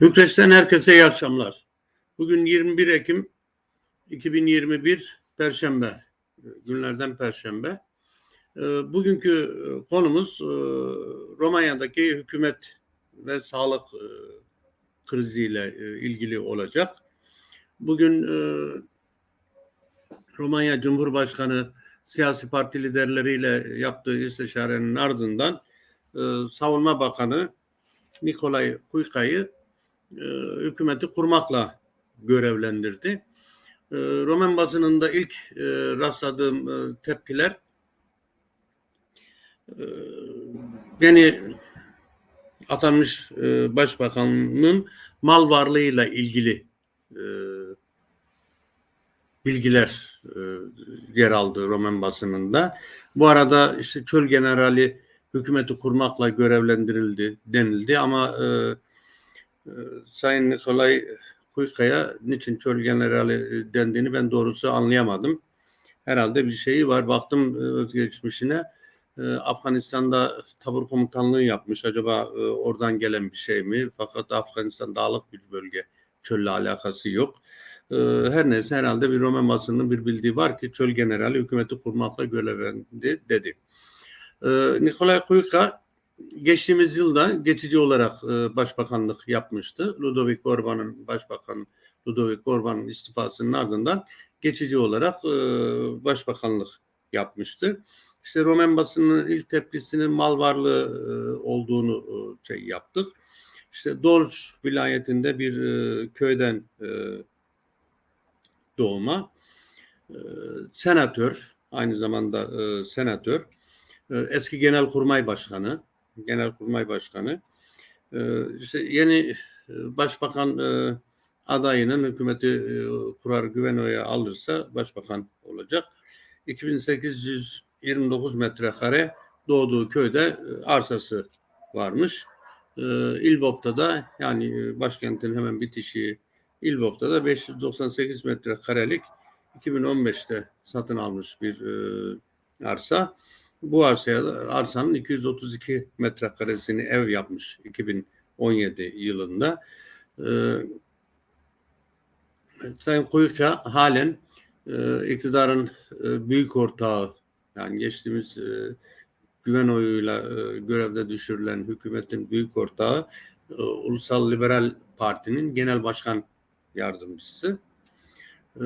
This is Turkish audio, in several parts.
Bükreş'ten herkese iyi akşamlar. Bugün 21 Ekim 2021 Perşembe. Günlerden Perşembe. Ee, Bugünkü konumuz e, Romanya'daki hükümet ve sağlık e, kriziyle e, ilgili olacak. Bugün e, Romanya Cumhurbaşkanı siyasi parti liderleriyle yaptığı istişarenin ardından e, Savunma Bakanı Nikolay Kuyka'yı e, hükümeti kurmakla görevlendirdi. E, Roman basınında ilk e, rastladığım e, tepkiler e, beni atanmış e, başbakanın mal varlığıyla ilgili bilgiler yer aldı Roman basınında. Bu arada işte çöl generali hükümeti kurmakla görevlendirildi denildi ama e, Sayın Nikolay Kuyka'ya niçin çöl generali e, dendiğini ben doğrusu anlayamadım. Herhalde bir şeyi var. Baktım e, özgeçmişine. E, Afganistan'da tabur komutanlığı yapmış. Acaba e, oradan gelen bir şey mi? Fakat Afganistan dağlık bir bölge. Çölle alakası yok. E, her neyse herhalde bir Roman basının bir bildiği var ki çöl generali hükümeti kurmakla görevlendi dedi. Nikolay Kuyka geçtiğimiz yılda geçici olarak e, başbakanlık yapmıştı. Ludovic Orban'ın başbakan Ludovic Orban'ın istifasının ardından geçici olarak e, başbakanlık yapmıştı. İşte Roman basının ilk tepkisinin mal varlığı e, olduğunu e, şey yaptık. İşte Dorj vilayetinde bir e, köyden e, doğma e, senatör aynı zamanda e, senatör e, eski genelkurmay başkanı genelkurmay başkanı e, işte yeni e, başbakan e, adayının hükümeti e, kurar güven oyu alırsa başbakan olacak. 2829 metrekare doğduğu köyde arsası varmış. E, İlvov'da da yani başkentin hemen bitişi İlvov'da da 598 metrekarelik 2015'te satın almış bir arsa. Bu arsaya arsanın 232 metrekaresini ev yapmış 2017 yılında. E, Sayın Kuyuka halen e, iktidarın e, büyük ortağı yani geçtiğimiz e, güven oyuyla e, görevde düşürülen hükümetin büyük ortağı e, Ulusal Liberal Parti'nin genel başkan yardımcısı. E,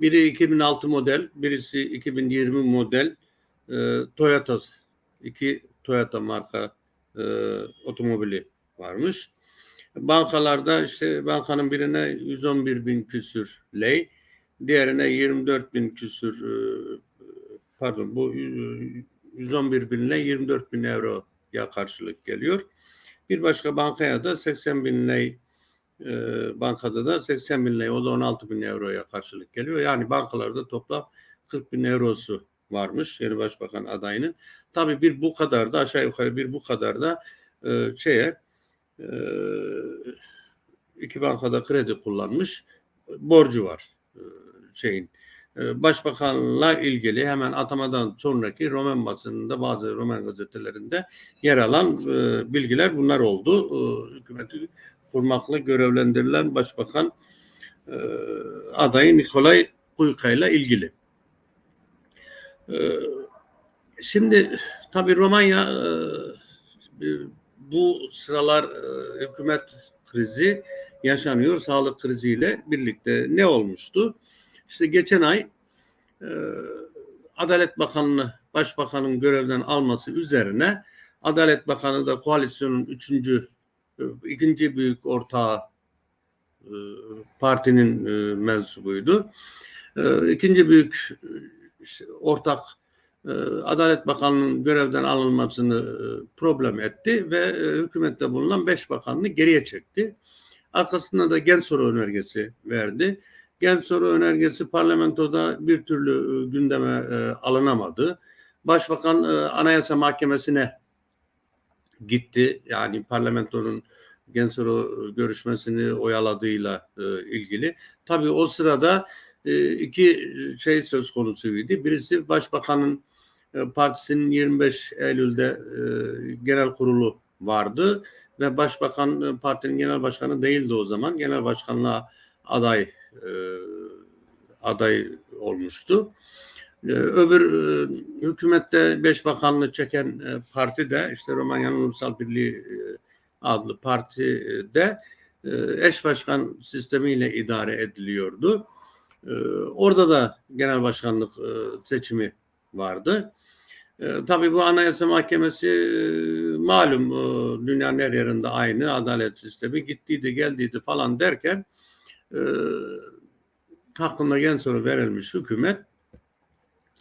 biri 2006 model, birisi 2020 model e, Toyota, iki Toyota marka e, otomobili varmış. Bankalarda işte bankanın birine 111 bin küsür lei, diğerine 24 bin küsür e, pardon bu 111 bin lei 24 bin euro ya karşılık geliyor. Bir başka bankaya da 80 bin lei e, bankada da 80 bin lei o da 16 bin euroya karşılık geliyor. Yani bankalarda toplam 40 bin eurosu varmış yeni başbakan adayının. Tabii bir bu kadar da aşağı yukarı bir bu kadar da e, şeye e, iki bankada kredi kullanmış borcu var e, şeyin. E, başbakanla ilgili hemen atamadan sonraki Roman basınında bazı Roman gazetelerinde yer alan e, bilgiler bunlar oldu. E, hükümeti kurmakla görevlendirilen başbakan e, adayı Nikolay Kuyka ile ilgili. Ee, şimdi tabii Romanya e, bu sıralar e, hükümet krizi yaşanıyor. Sağlık kriziyle birlikte ne olmuştu? İşte geçen ay e, Adalet Bakanı'nı Başbakanın görevden alması üzerine Adalet Bakanı da koalisyonun üçüncü ikinci büyük ortağı partinin mensubuydu. İkinci büyük ortak e, Adalet Bakanlığı'nın görevden alınmasını e, problem etti ve e, hükümette bulunan beş bakanlığı geriye çekti. Arkasında da gen soru önergesi verdi. Gen soru önergesi parlamentoda bir türlü gündeme alınamadı. Başbakan Anayasa Mahkemesi'ne gitti. Yani parlamentonun gen soru görüşmesini oyaladığıyla ilgili. Tabii o sırada iki şey söz konusuydu. Birisi Başbakanın e, partisinin 25 Eylül'de e, genel kurulu vardı ve başbakan e, partinin genel başkanı değildi o zaman. Genel başkanlığa aday e, aday olmuştu. E, öbür e, hükümette beş bakanlığı çeken e, parti de işte Romanya'nın Ulusal Birliği e, adlı parti de e, eş başkan sistemiyle idare ediliyordu. E, orada da genel başkanlık e, seçimi vardı. E, tabii bu Anayasa Mahkemesi e, malum e, dünyanın her yerinde aynı adalet sistemi gittiydi geldiydi falan derken hakkında gen soru verilmiş hükümet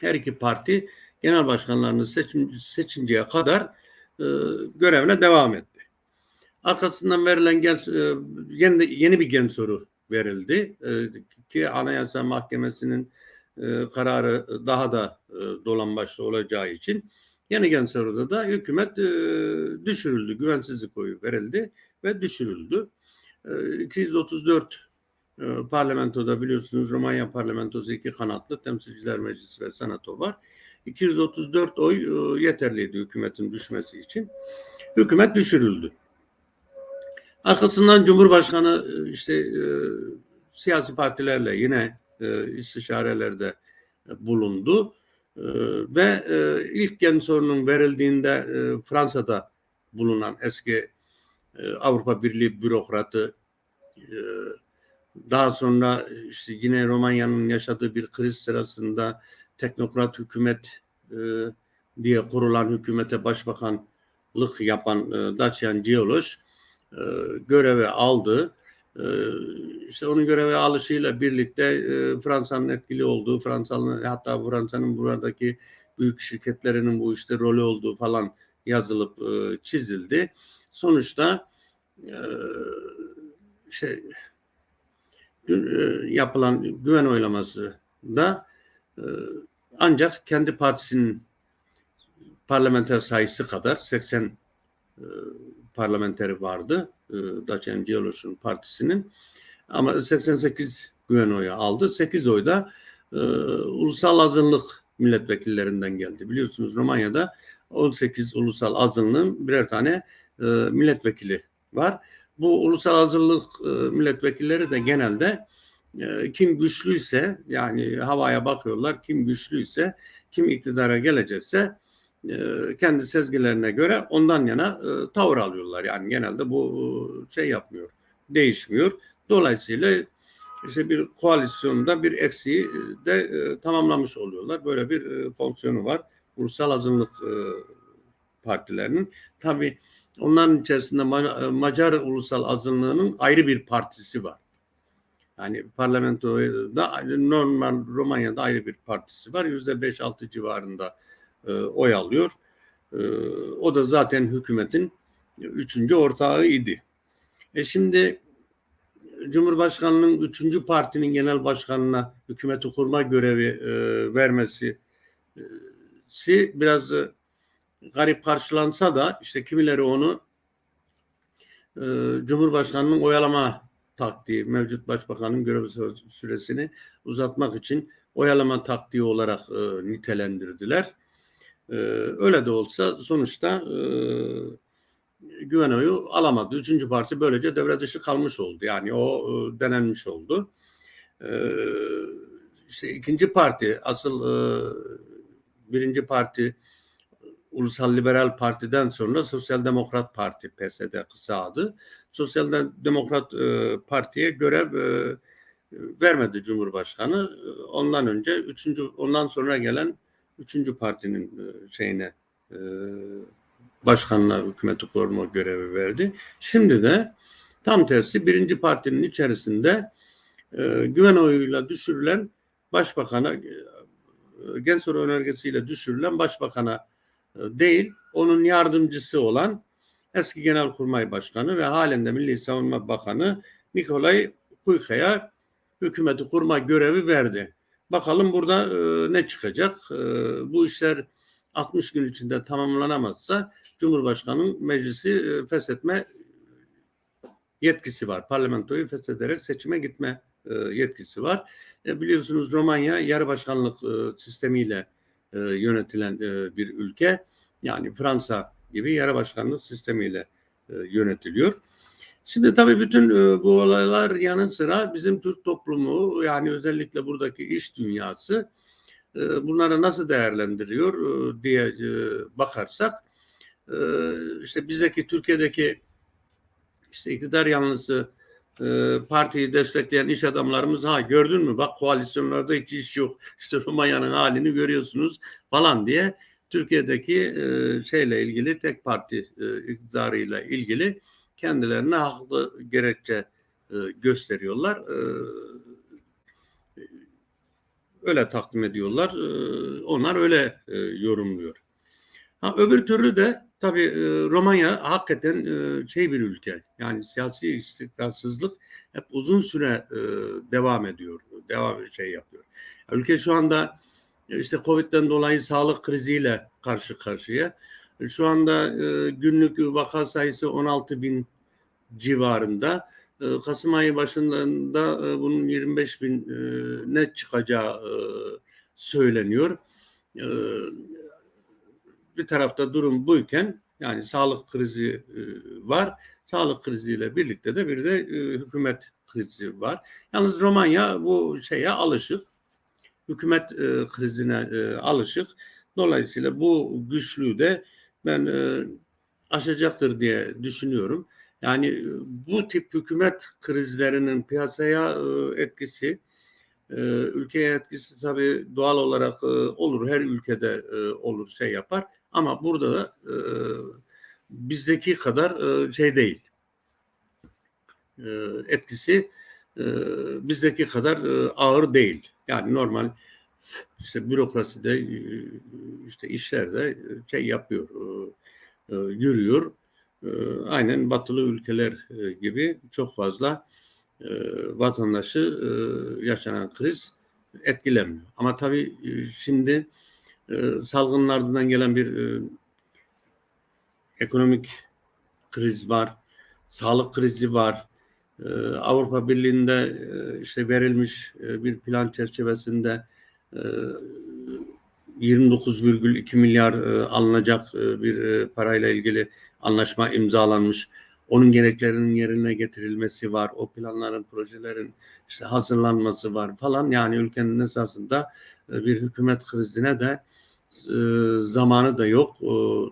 her iki parti genel başkanlarını seçim, seçinceye kadar e, görevine devam etti. Arkasından verilen gen, yeni, yeni bir gen soru verildi e, ki Anayasa Mahkemesi'nin e, kararı daha da e, dolambaçlı olacağı için yeni gen soruda da hükümet düşürüldü, güvensizlik oyu verildi ve düşürüldü. E, 234 e, parlamentoda biliyorsunuz Romanya parlamentosu iki kanatlı temsilciler meclisi ve senato var. 234 oy yeterliydi hükümetin düşmesi için. Hükümet düşürüldü. Arkasından Cumhurbaşkanı e, işte e, siyasi partilerle yine e, istişarelerde bulundu. E, ve e, ilk gen sorunun verildiğinde e, Fransa'da bulunan eski e, Avrupa Birliği bürokratı e, daha sonra işte yine Romanya'nın yaşadığı bir kriz sırasında teknokrat hükümet e, diye kurulan hükümete başbakanlık yapan e, Dacian Cioloş e, göreve aldı. E, işte onun göreve alışıyla birlikte e, Fransa'nın etkili olduğu, Fransa'nın hatta Fransa'nın buradaki büyük şirketlerinin bu işte rolü olduğu falan yazılıp e, çizildi. Sonuçta e, şey dün yapılan güven oylaması da ancak kendi partisinin parlamenter sayısı kadar 80 e, parlamenteri vardı. E, Dacian Ciolos'un partisinin. Ama 88 güven oyu aldı. 8 oy da e, ulusal azınlık milletvekillerinden geldi. Biliyorsunuz Romanya'da 18 ulusal azınlığın birer tane e, milletvekili var. Bu ulusal azınlık e, milletvekilleri de genelde e, kim güçlüyse yani havaya bakıyorlar kim güçlüyse kim iktidara gelecekse e, kendi sezgilerine göre ondan yana e, tavır alıyorlar. Yani genelde bu e, şey yapmıyor, değişmiyor. Dolayısıyla işte bir koalisyonda bir eksiği de e, tamamlamış oluyorlar. Böyle bir fonksiyonu var. Ulusal azınlık partilerinin. Tabii onların içerisinde Macar ulusal azınlığının ayrı bir partisi var. Yani parlamentoda normal Romanya'da ayrı bir partisi var. Yüzde beş altı civarında e, oy alıyor. E, o da zaten hükümetin üçüncü ortağı idi. E şimdi Cumhurbaşkanının üçüncü partinin genel başkanına hükümeti kurma görevi e, vermesi si biraz e, garip karşılansa da işte kimileri onu e, Cumhurbaşkanının oyalama taktiği, mevcut başbakanın görev süresini uzatmak için oyalama taktiği olarak e, nitelendirdiler. E, öyle de olsa sonuçta e, güven oyu alamadı. Üçüncü parti böylece devre dışı kalmış oldu. Yani o e, denenmiş oldu. E, işte ikinci parti asıl e, birinci parti Ulusal Liberal Parti'den sonra Sosyal Demokrat Parti PSD kısa adı. Sosyal Demokrat e, Parti'ye görev e, vermedi Cumhurbaşkanı. Ondan önce üçüncü ondan sonra gelen üçüncü partinin e, şeyine e, başkanına hükümeti koruma görevi verdi. Şimdi de tam tersi birinci partinin içerisinde e, güven oyuyla düşürülen başbakana gen soru önergesiyle düşürülen başbakana değil onun yardımcısı olan eski Genelkurmay Başkanı ve halen de Milli Savunma Bakanı Nikolay Kuyka'ya hükümeti kurma görevi verdi. Bakalım burada e, ne çıkacak? E, bu işler 60 gün içinde tamamlanamazsa Cumhurbaşkanı'nın meclisi e, feshetme yetkisi var. Parlamentoyu feshederek seçime gitme e, yetkisi var. E, biliyorsunuz Romanya yarı başkanlık e, sistemiyle e, yönetilen e, bir ülke. Yani Fransa gibi yarı başkanlık sistemiyle e, yönetiliyor. Şimdi tabii bütün e, bu olaylar yanı sıra bizim Türk toplumu yani özellikle buradaki iş dünyası e, bunları nasıl değerlendiriyor e, diye bakarsak işte bizdeki Türkiye'deki işte iktidar yanlısı partiyi destekleyen iş adamlarımız ha gördün mü? Bak koalisyonlarda hiç iş yok. İşte Romanya'nın halini görüyorsunuz. falan diye Türkiye'deki şeyle ilgili tek parti iktidarıyla ilgili kendilerine haklı gerekçe e, gösteriyorlar. E, öyle takdim ediyorlar. E, onlar öyle e, yorumluyor. Ha, öbür türlü de tabii e, Romanya hakikaten e, şey bir ülke. Yani siyasi istikrarsızlık hep uzun süre e, devam ediyor. Devam şey yapıyor. Ülke şu anda e, işte Covid'den dolayı sağlık kriziyle karşı karşıya. E, Şu anda e, günlük vaka sayısı 16 bin civarında. E, Kasım ayı başında bunun 25 bin e, ne çıkacağı söyleniyor. Bir tarafta durum buyken yani sağlık krizi var. Sağlık kriziyle birlikte de bir de hükümet krizi var. Yalnız Romanya bu şeye alışık. Hükümet krizine alışık. Dolayısıyla bu güçlüğü de ben e, aşacaktır diye düşünüyorum. Yani e, bu tip hükümet krizlerinin piyasaya e, etkisi, e, ülkeye etkisi tabii doğal olarak e, olur. Her ülkede e, olur şey yapar. Ama burada da e, bizdeki kadar e, şey değil. E, etkisi e, bizdeki kadar e, ağır değil. Yani normal işte bürokraside e, işte işlerde e, şey yapıyor, e, yürüyor. Aynen batılı ülkeler gibi çok fazla vatandaşı yaşanan kriz etkilemiyor. Ama tabii şimdi salgının ardından gelen bir ekonomik kriz var, sağlık krizi var. Avrupa Birliği'nde işte verilmiş bir plan çerçevesinde 29,2 milyar e, alınacak e, bir e, parayla ilgili anlaşma imzalanmış. Onun gereklerinin yerine getirilmesi var. O planların, projelerin işte hazırlanması var falan. Yani ülkenin esasında bir hükümet krizine de zamanı da yok,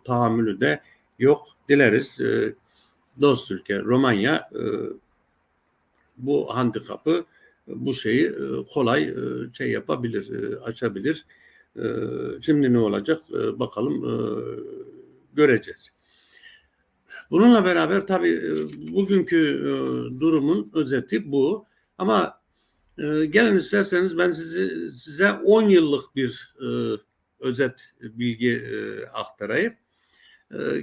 tahammülü de yok. Dileriz dost ülke Romanya bu handikapı, bu şeyi e, kolay e, şey yapabilir, e, açabilir. Şimdi ne olacak bakalım göreceğiz. Bununla beraber tabii bugünkü durumun özeti bu. Ama gelin isterseniz ben sizi size 10 yıllık bir özet bilgi aktarayım.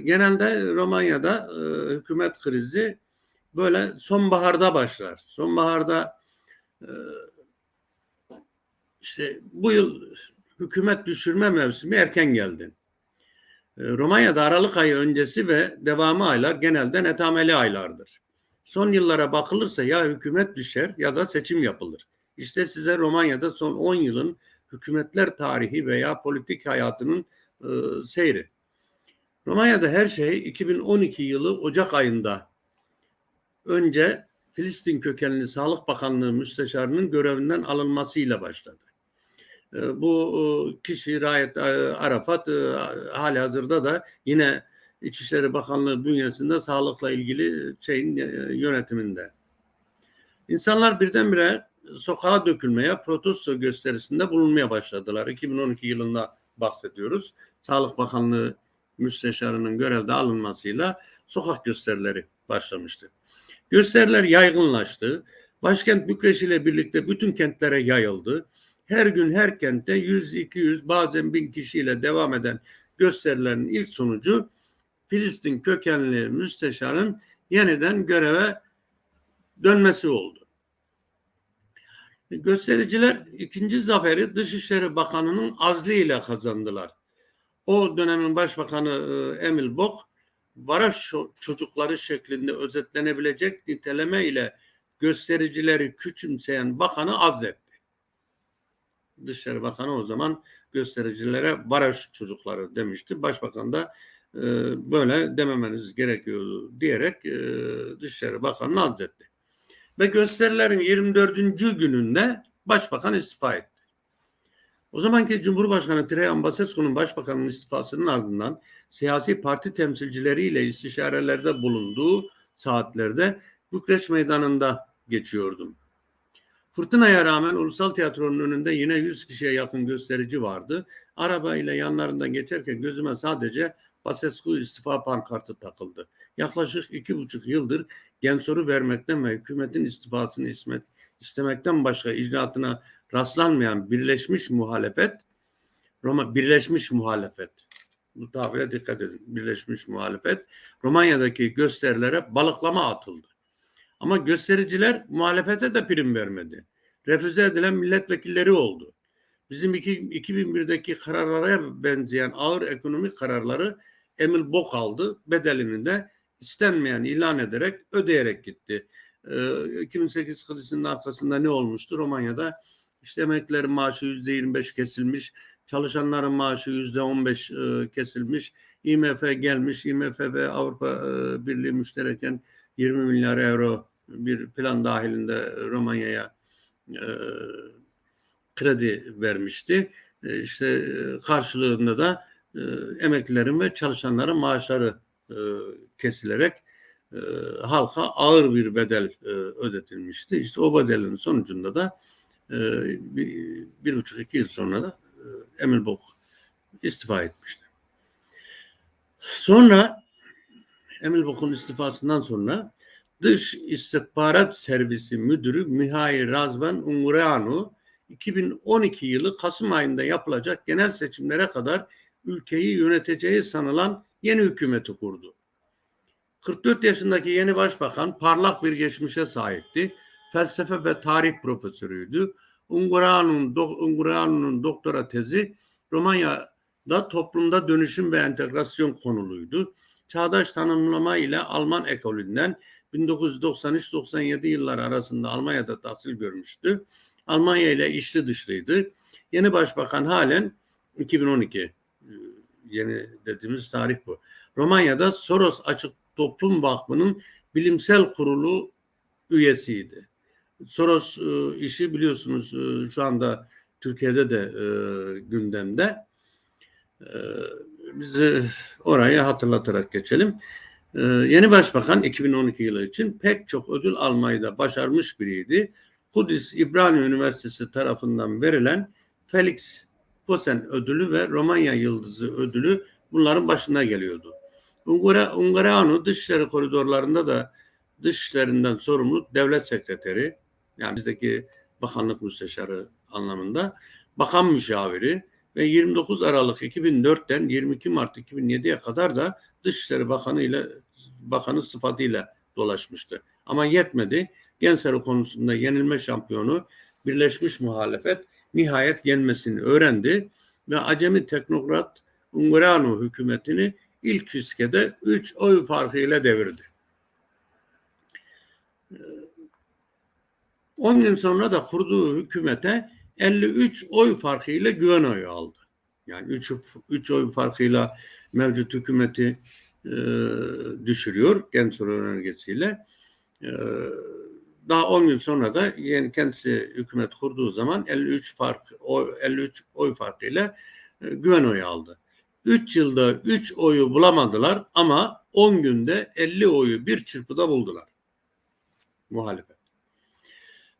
Genelde Romanya'da hükümet krizi böyle sonbaharda başlar. Sonbaharda işte bu yıl hükümet düşürme mevsimi erken geldi. E, Romanya'da Aralık ayı öncesi ve devamı aylar genelde netameli aylardır. Son yıllara bakılırsa ya hükümet düşer ya da seçim yapılır. İşte size Romanya'da son 10 yılın hükümetler tarihi veya politik hayatının e, seyri. Romanya'da her şey 2012 yılı Ocak ayında önce Filistin kökenli Sağlık Bakanlığı müsteşarının görevinden alınmasıyla başladı. E, bu e, kişi Rayet e, Arafat hali hazırda da yine İçişleri Bakanlığı bünyesinde sağlıkla ilgili şeyin yönetiminde. İnsanlar birdenbire sokağa dökülmeye, protesto gösterisinde bulunmaya başladılar. 2012 yılında bahsediyoruz. Sağlık Bakanlığı müsteşarının görevde alınmasıyla sokak gösterileri başlamıştı. Gösteriler yaygınlaştı. Başkent Bükreş ile birlikte bütün kentlere yayıldı. Her gün her kentte 100-200 bazen 1000 kişiyle devam eden gösterilerin ilk sonucu Filistin kökenli müsteşarın yeniden göreve dönmesi oldu. Göstericiler ikinci zaferi Dışişleri Bakanı'nın azliyle kazandılar. O dönemin Başbakanı e, Emil Bok, baraj çocukları şeklinde özetlenebilecek niteleme ile göstericileri küçümseyen bakanı azletti. Dışişleri Bakanı o zaman göstericilere baraj çocukları demişti. Başbakan da e, böyle dememeniz gerekiyordu diyerek e, Dışişleri Bakanı'nı azletti. Ve gösterilerin 24. gününde Başbakan istifa etti. O zamanki Cumhurbaşkanı Traian Basescu'nun başbakanın istifasının ardından siyasi parti temsilcileriyle istişarelerde bulunduğu saatlerde Bükreş Meydanı'nda geçiyordum. Fırtınaya rağmen Ulusal Tiyatro'nun önünde yine 100 kişiye yakın gösterici vardı. Arabayla yanlarından geçerken gözüme sadece Basescu istifa pankartı takıldı. Yaklaşık iki buçuk yıldır gensoru vermekten ve hükümetin istifasını ismet, istemekten başka icraatına rastlanmayan birleşmiş muhalefet Roma birleşmiş muhalefet bu tabire dikkat edin. Birleşmiş muhalefet Romanya'daki gösterilere balıklama atıldı. Ama göstericiler muhalefete de prim vermedi. Refüze edilen milletvekilleri oldu. Bizim iki, 2001'deki kararlara benzeyen ağır ekonomik kararları Emil Bok aldı. Bedelini de istenmeyen ilan ederek ödeyerek gitti. Ee, 2008 krizinin arkasında ne olmuştu? Romanya'da işte emeklilerin maaşı %25 kesilmiş, çalışanların maaşı %15 e, kesilmiş, IMF gelmiş, IMF ve Avrupa e, Birliği müştereken 20 milyar euro bir plan dahilinde Romanya'ya e, kredi vermişti. E, işte e, karşılığında da e, emeklilerin ve çalışanların maaşları e, kesilerek e, halka ağır bir bedel e, ödetilmişti. İşte o bedelin sonucunda da e, bir, bir buçuk iki yıl sonra da e, Emil Bok istifa etmişti. Sonra Emil Bok'un istifasından sonra Dış İstihbarat Servisi Müdürü Mihail Razvan Ungureanu 2012 yılı Kasım ayında yapılacak genel seçimlere kadar ülkeyi yöneteceği sanılan yeni hükümeti kurdu. 44 yaşındaki yeni başbakan parlak bir geçmişe sahipti. Felsefe ve tarih profesörüydü. Ungureanu'nun Ungureanu'nun doktora tezi Romanya'da toplumda dönüşüm ve entegrasyon konuluydu. Çağdaş tanımlama ile Alman ekolünden 1993-97 yıllar arasında Almanya'da tahsil görmüştü. Almanya ile içli dışlıydı. Yeni başbakan halen 2012 e, yeni dediğimiz tarih bu. Romanya'da Soros Açık Toplum Vakfı'nın bilimsel kurulu üyesiydi. Soros e, işi biliyorsunuz e, şu anda Türkiye'de de e, gündemde. E, biz orayı hatırlatarak geçelim. Yeni başbakan 2012 yılı için pek çok ödül almayı da başarmış biriydi. Kudüs İbrani Üniversitesi tarafından verilen Felix Posen ödülü ve Romanya Yıldızı ödülü bunların başına geliyordu. Ungareanu dışişleri koridorlarında da dışişlerinden sorumlu devlet sekreteri yani bizdeki bakanlık müsteşarı anlamında bakan müşaviri ve 29 Aralık 2004'ten 22 Mart 2007'ye kadar da Dışişleri Bakanı ile bakanı sıfatıyla dolaşmıştı. Ama yetmedi. Gensero konusunda yenilme şampiyonu Birleşmiş Muhalefet nihayet yenmesini öğrendi ve acemi teknokrat Ungureanu hükümetini ilk fiskede 3 oy farkıyla devirdi. 10 gün sonra da kurduğu hükümete 53 oy farkıyla güven oyu aldı. Yani 3, 3 oy farkıyla mevcut hükümeti e, düşürüyor Gensur önergesiyle. E, daha 10 gün sonra da yeni kendisi hükümet kurduğu zaman 53 fark oy, 53 oy farkıyla e, güven oyu aldı. 3 yılda 3 oyu bulamadılar ama 10 günde 50 oyu bir çırpıda buldular. Muhalefet.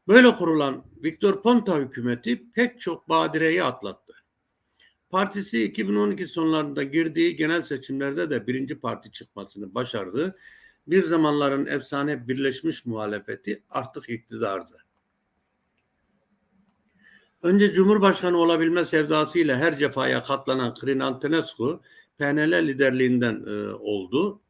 Böyle kurulan Viktor Ponta hükümeti pek çok badireyi atlattı. Partisi 2012 sonlarında girdiği genel seçimlerde de birinci parti çıkmasını başardı. Bir zamanların efsane birleşmiş muhalefeti artık iktidardı. Önce Cumhurbaşkanı olabilme sevdasıyla her cefaya katlanan Crin Antonescu PNL liderliğinden e, oldu.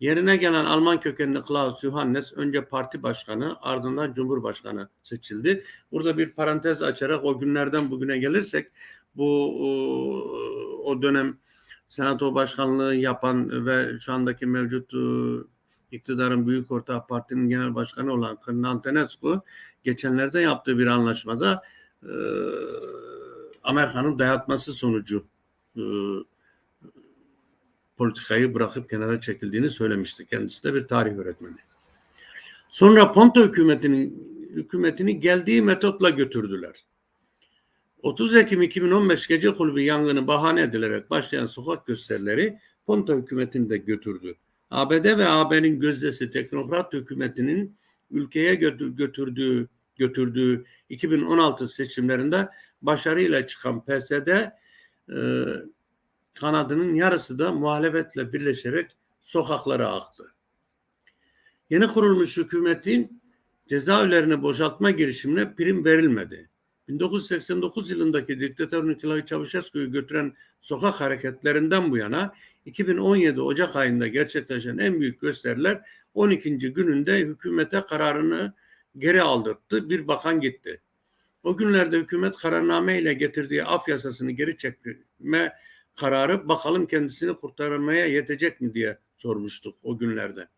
Yerine gelen Alman kökenli Klaus Johannes önce parti başkanı ardından cumhurbaşkanı seçildi. Burada bir parantez açarak o günlerden bugüne gelirsek bu o dönem senato başkanlığı yapan ve şu andaki mevcut e, iktidarın büyük ortağı partinin genel başkanı olan Kırnan Tenescu geçenlerde yaptığı bir anlaşmada e, Amerika'nın dayatması sonucu e, politikayı bırakıp kenara çekildiğini söylemişti. Kendisi de bir tarih öğretmeni. Sonra Ponto hükümetinin hükümetini geldiği metotla götürdüler. 30 Ekim 2015 gece kulübü yangını bahane edilerek başlayan sokak gösterileri Ponto hükümetini de götürdü. ABD ve AB'nin gözdesi teknokrat hükümetinin ülkeye götür- götürdüğü götürdüğü 2016 seçimlerinde başarıyla çıkan PSD e, kanadının yarısı da muhalefetle birleşerek sokaklara aktı. Yeni kurulmuş hükümetin cezaevlerini boşaltma girişimine prim verilmedi. 1989 yılındaki diktatör Nicolae Ceausescu'yu götüren sokak hareketlerinden bu yana 2017 Ocak ayında gerçekleşen en büyük gösteriler 12. gününde hükümete kararını geri aldırttı. Bir bakan gitti. O günlerde hükümet kararname ile getirdiği af yasasını geri çekme kararı bakalım kendisini kurtarmaya yetecek mi diye sormuştuk o günlerde.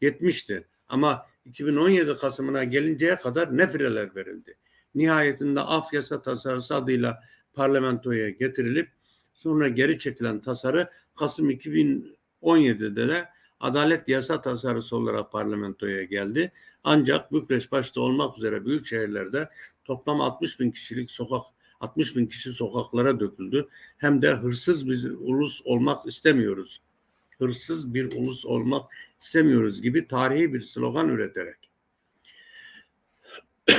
Yetmişti ama 2017 Kasım'ına gelinceye kadar ne fireler verildi. Nihayetinde af yasa tasarısı adıyla parlamentoya getirilip sonra geri çekilen tasarı Kasım 2017'de de adalet yasa tasarısı olarak parlamentoya geldi. Ancak Bükreş başta olmak üzere büyük şehirlerde toplam 60 bin kişilik sokak 60 bin kişi sokaklara döküldü. Hem de hırsız bir ulus olmak istemiyoruz. Hırsız bir ulus olmak istemiyoruz gibi tarihi bir slogan üreterek.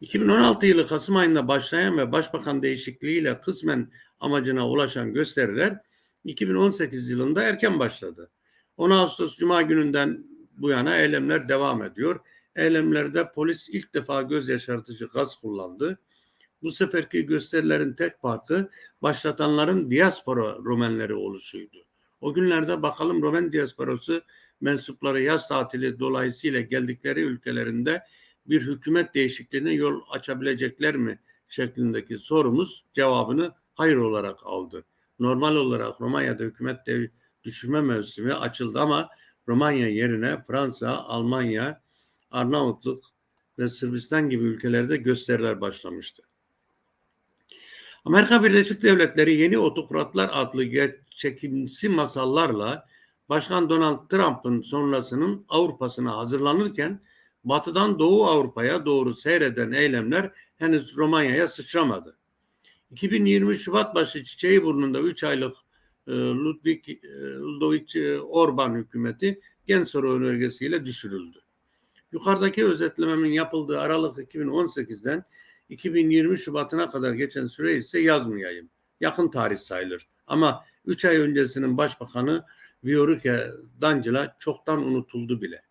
2016 yılı Kasım ayında başlayan ve başbakan değişikliğiyle kısmen amacına ulaşan gösteriler 2018 yılında erken başladı. 10 Ağustos Cuma gününden bu yana eylemler devam ediyor. Eylemlerde polis ilk defa göz yaşartıcı gaz kullandı. Bu seferki gösterilerin tek farkı başlatanların diaspora Romenleri oluşuydu. O günlerde bakalım Romen diasporası mensupları yaz tatili dolayısıyla geldikleri ülkelerinde bir hükümet değişikliğine yol açabilecekler mi şeklindeki sorumuz cevabını hayır olarak aldı. Normal olarak Romanya'da hükümet dev düşürme mevsimi açıldı ama Romanya yerine Fransa, Almanya, Arnavutluk ve Sırbistan gibi ülkelerde gösteriler başlamıştı. Amerika Birleşik Devletleri yeni otokratlar adlı çekimsi masallarla Başkan Donald Trump'ın sonrasının Avrupa'sına hazırlanırken Batı'dan Doğu Avrupa'ya doğru seyreden eylemler henüz Romanya'ya sıçramadı. 2020 Şubat başı çiçeği burnunda 3 aylık e, Ludwig e, Ludovic e, Orban hükümeti Gensoro önergesiyle düşürüldü. Yukarıdaki özetlememin yapıldığı Aralık 2018'den 2020 Şubat'ına kadar geçen süre ise yazmayayım. Yakın tarih sayılır. Ama 3 ay öncesinin başbakanı Viorike Dancila çoktan unutuldu bile.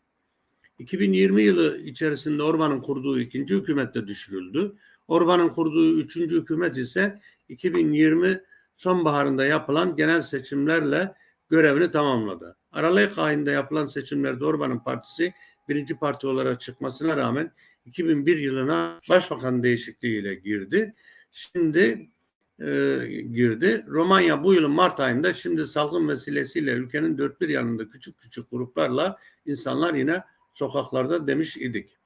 2020 yılı içerisinde Orban'ın kurduğu ikinci hükümet de düşürüldü. Orban'ın kurduğu üçüncü hükümet ise 2020 sonbaharında yapılan genel seçimlerle görevini tamamladı. Aralık ayında yapılan seçimlerde Orban'ın partisi birinci parti olarak çıkmasına rağmen 2001 yılına başbakan değişikliğiyle girdi. Şimdi e, girdi. Romanya bu yılın Mart ayında şimdi salgın vesilesiyle ülkenin dört bir yanında küçük küçük gruplarla insanlar yine sokaklarda demiş idik.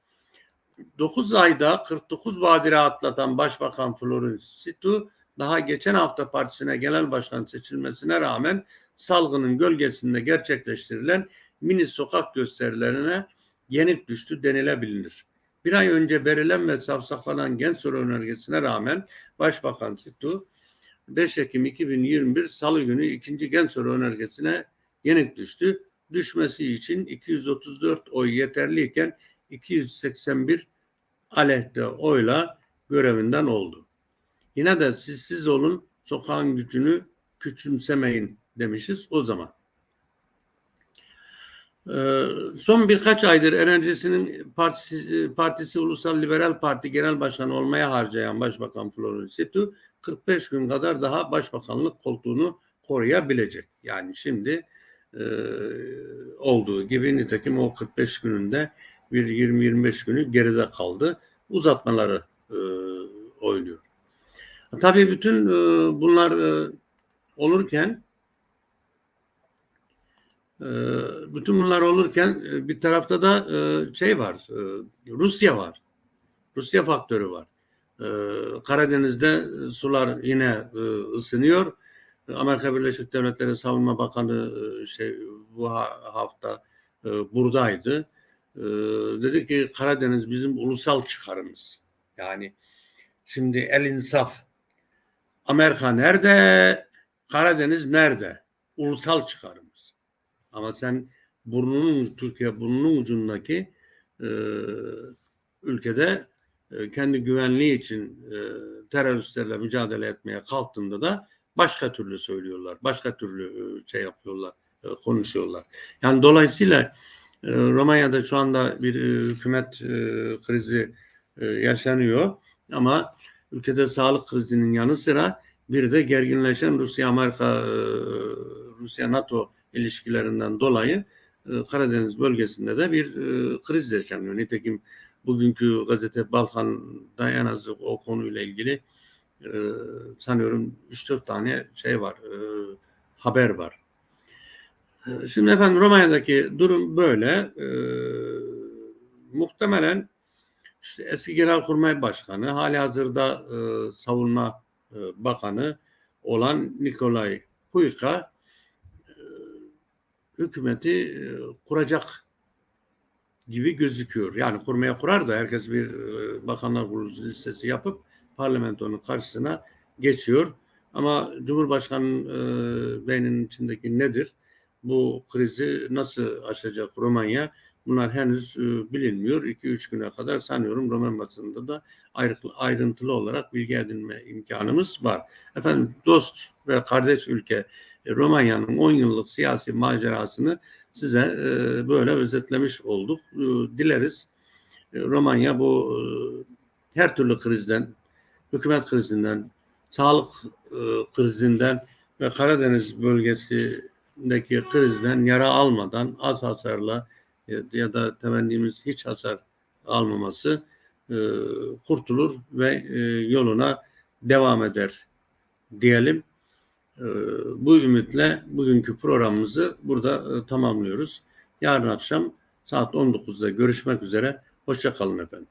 9 ayda 49 badire atlatan Başbakan Florin Situ daha geçen hafta partisine genel başkan seçilmesine rağmen salgının gölgesinde gerçekleştirilen mini sokak gösterilerine yenik düştü denilebilir. Bir ay önce verilen ve safsaklanan genç soru önergesine rağmen Başbakan Situ 5 Ekim 2021 Salı günü ikinci genç soru önergesine yenik düştü. Düşmesi için 234 oy yeterliyken 281 aleyhte oyla görevinden oldu. Yine de siz siz olun sokağın gücünü küçümsemeyin demişiz o zaman. Ee, son birkaç aydır enerjisinin partisi, partisi Ulusal Liberal Parti Genel Başkanı olmaya harcayan Başbakan Florin Situ 45 gün kadar daha başbakanlık koltuğunu koruyabilecek. Yani şimdi e, olduğu gibi nitekim o 45 gününde bir 20-25 günü geride kaldı. Uzatmaları e, oynuyor. Tabii bütün e, bunlar e, olurken e, bütün bunlar olurken e, bir tarafta da e, şey var, e, Rusya var. Rusya faktörü var. Karadeniz'de sular yine ısınıyor. Amerika Birleşik Devletleri Savunma Bakanı şey bu ha- hafta buradaydı. Dedi ki Karadeniz bizim ulusal çıkarımız. Yani şimdi el insaf. Amerika nerede? Karadeniz nerede? Ulusal çıkarımız. Ama sen burnunun Türkiye burnunun ucundaki e, ülkede e, kendi güvenliği için e, teröristlerle mücadele etmeye kalktığında da başka türlü söylüyorlar. Başka türlü e, şey yapıyorlar, e, konuşuyorlar. Yani dolayısıyla e, Romanya'da şu anda bir e, hükümet e, krizi e, yaşanıyor ama ülkede sağlık krizinin yanı sıra bir de gerginleşen Rusya-Amerika, e, Rusya-NATO ilişkilerinden dolayı e, Karadeniz bölgesinde de bir e, kriz yaşanıyor. Nitekim bugünkü gazete Balkan'da en az o konuyla ilgili e, sanıyorum 3-4 tane şey var, haber var. Şimdi efendim Romanya'daki durum böyle. Muhtemelen işte eski Genelkurmay Başkanı, hali hazırda e, Savunma e, Bakanı olan Nikolay Kuyka hükümeti e, kuracak gibi gözüküyor. Yani kurmaya kurar da herkes bir e, bakanlar kurulu listesi yapıp parlamentonun karşısına geçiyor. Ama Cumhurbaşkanı e, beyninin içindeki nedir? Bu krizi nasıl aşacak Romanya? Bunlar henüz e, bilinmiyor. 2-3 güne kadar sanıyorum Roman basınında da ayrı- ayrıntılı olarak bilgi edinme imkanımız var. Efendim dost ve kardeş ülke Romanya'nın 10 yıllık siyasi macerasını size e, böyle özetlemiş olduk. E, dileriz e, Romanya bu e, her türlü krizden, hükümet krizinden, sağlık e, krizinden ve Karadeniz bölgesindeki krizden yara almadan az hasarla e, ya da temennimiz hiç hasar almaması e, kurtulur ve e, yoluna devam eder diyelim. E, bu ümitle bugünkü programımızı burada e, tamamlıyoruz. Yarın akşam saat 19'da görüşmek üzere. Hoşça kalın efendim.